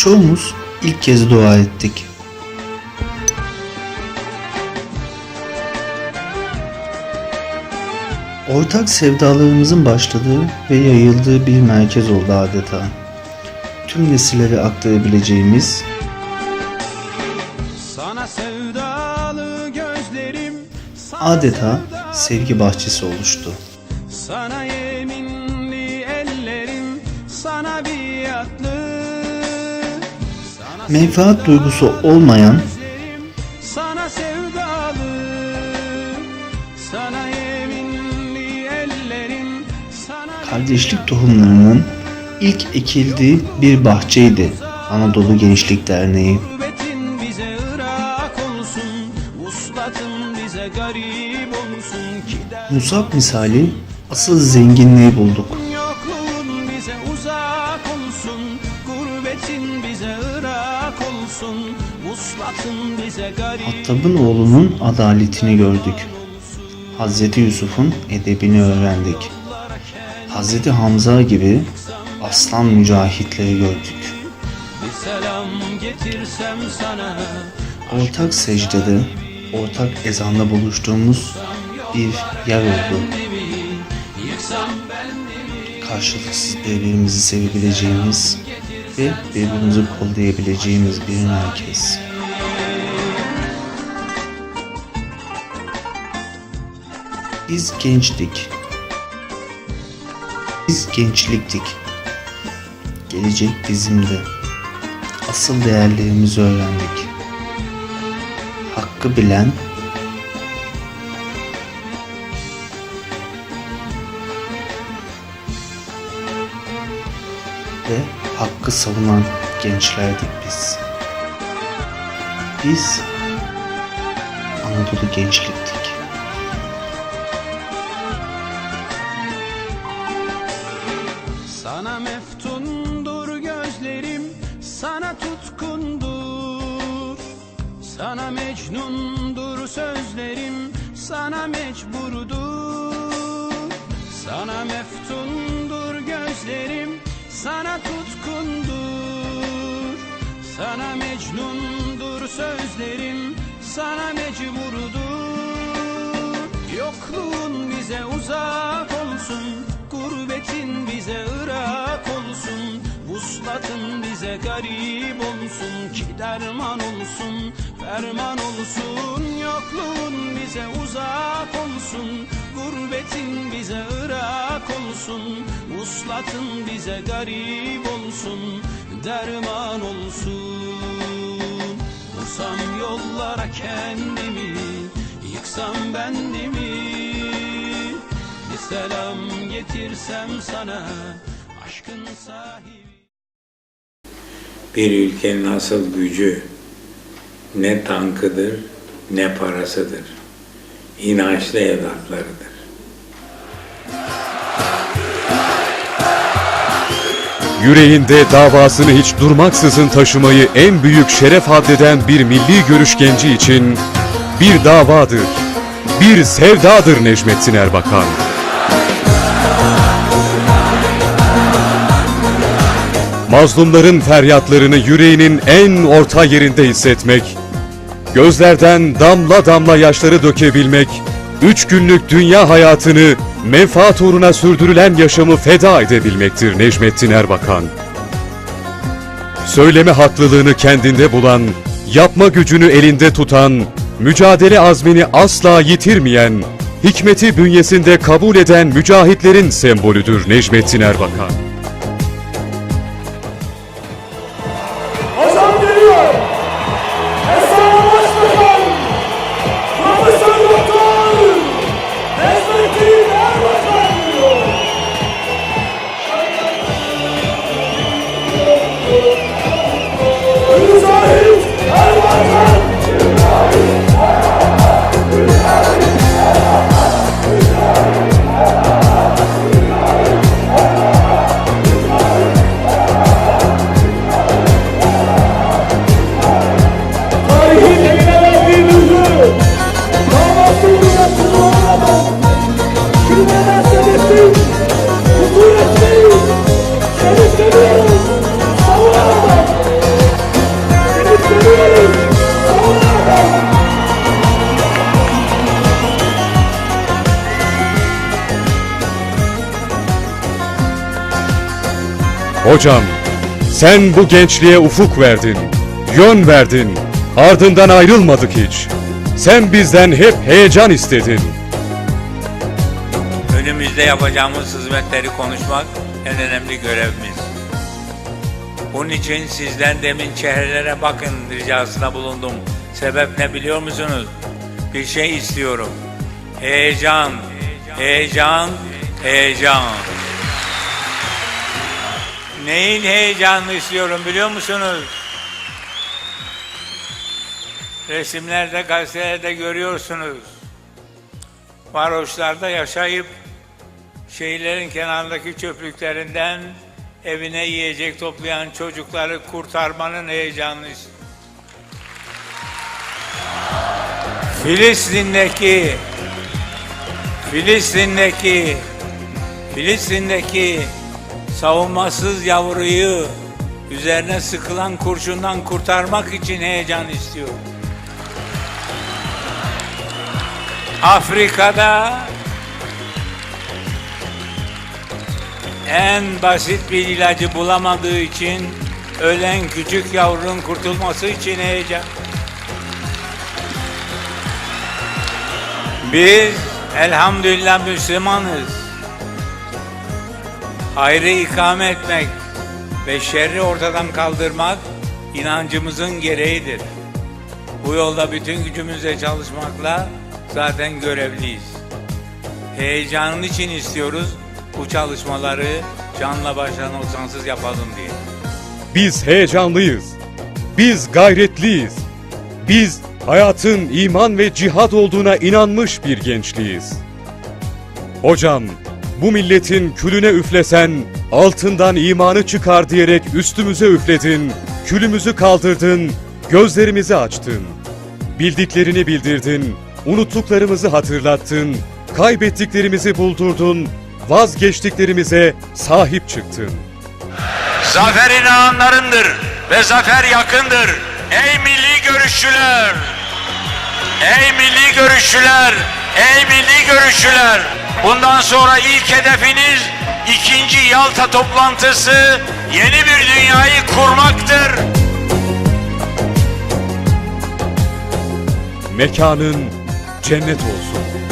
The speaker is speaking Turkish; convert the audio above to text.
Çoğumuz ilk kez dua ettik. Ortak sevdalarımızın başladığı ve yayıldığı bir merkez oldu adeta. Tüm nesillere aktarabileceğimiz, Sana sevdalı gözlerim sana adeta sevgi bahçesi oluştu. Sana Menfaat duygusu olmayan, Sana sevdalı Sana yeminli ellerim Sana kardeşlik tohumlarının ilk ekildiği bir bahçeydi Anadolu Gençlik Derneği. Gurbetin bize ırak olsun Vuslatın bize garip olsun ki der Musab misali asıl zenginliği bulduk. Olsun Vuslatın bize garip Hattab'ın oğlunun adaletini gördük. Hazreti Yusuf'un edebini öğrendik. Hazreti Hamza gibi aslan mücahitleri gördük. Bir selam getirsem sana Ortak secdede, ortak ezanda buluştuğumuz bir yer oldu. Karşılıksız birbirimizi sevebileceğimiz ve birbirimizi kollayabileceğimiz bir merkez. Biz gençtik. Biz gençliktik. Gelecek bizimdi. Asıl değerlerimizi öğrendik. Hakkı bilen ve hakkı savunan gençlerdik biz. Biz Anadolu gençliktik. Sana meftundur gözlerim Sana tutkundur Sana mecnundur sözlerim Sana mecburdur Sana meftundur gözlerim Sana tutkundur Sana mecnundur sözlerim Sana mecburdur. Yokluğun bize uzak olsun Gurbetin bize ırak olsun Vuslatın bize garip olsun Ki derman olsun, ferman olsun. Yokluğun bize uzak olsun Gurbetin bize ırak olsun Vuslatın bize garip olsun Derman olsun Vursam yollara kendimi Yıksam bendimi Bir selam getirsem sana Aşkın sahibi Bir ülkenin asıl gücü ne tankıdır ne parasıdır. İnançlı evlatlarıdır. Yüreğinde davasını hiç durmaksızın taşımayı en büyük şeref addeden bir milli görüş genci için bir davadır, bir sevdadır Necmettin Erbakan. Mazlumların feryatlarını yüreğinin en orta yerinde hissetmek, gözlerden damla damla yaşları dökebilmek, üç günlük dünya hayatını menfaat uğruna sürdürülen yaşamı feda edebilmektir Necmettin Erbakan. Söyleme haklılığını kendinde bulan, yapma gücünü elinde tutan, mücadele azmini asla yitirmeyen, hikmeti bünyesinde kabul eden mücahitlerin sembolüdür Necmettin Erbakan. Hocam, sen bu gençliğe ufuk verdin, yön verdin, ardından ayrılmadık hiç. Sen bizden hep heyecan istedin. Önümüzde yapacağımız hizmetleri konuşmak en önemli görevimiz. Bunun için sizden demin çehrelere bakın ricasına bulundum. Sebep ne biliyor musunuz? Bir şey istiyorum. Heyecan, heyecan, heyecan. Neyin heyecanını istiyorum biliyor musunuz? Resimlerde, gazetelerde görüyorsunuz. Varoşlarda yaşayıp şehirlerin kenarındaki çöplüklerinden evine yiyecek toplayan çocukları kurtarmanın heyecanını istiyorum. Filistin'deki Filistin'deki Filistin'deki savunmasız yavruyu üzerine sıkılan kurşundan kurtarmak için heyecan istiyorum. Afrika'da en basit bir ilacı bulamadığı için ölen küçük yavrunun kurtulması için heyecan. Biz elhamdülillah Müslümanız. Hayrı ikame etmek ve şerri ortadan kaldırmak inancımızın gereğidir. Bu yolda bütün gücümüzle çalışmakla zaten görevliyiz. Heyecanın için istiyoruz bu çalışmaları canla başla noksansız yapalım diye. Biz heyecanlıyız. Biz gayretliyiz. Biz hayatın iman ve cihad olduğuna inanmış bir gençliğiz. Hocam, bu milletin külüne üflesen, altından imanı çıkar diyerek üstümüze üfledin, külümüzü kaldırdın, gözlerimizi açtın. Bildiklerini bildirdin, unuttuklarımızı hatırlattın, kaybettiklerimizi buldurdun, vazgeçtiklerimize sahip çıktın. Zaferin anlarındır ve zafer yakındır. Ey milli görüşçüler! Ey milli görüşçüler! Ey milli görüşçüler! Bundan sonra ilk hedefiniz ikinci Yalta toplantısı yeni bir dünyayı kurmaktır. Mekanın cennet olsun.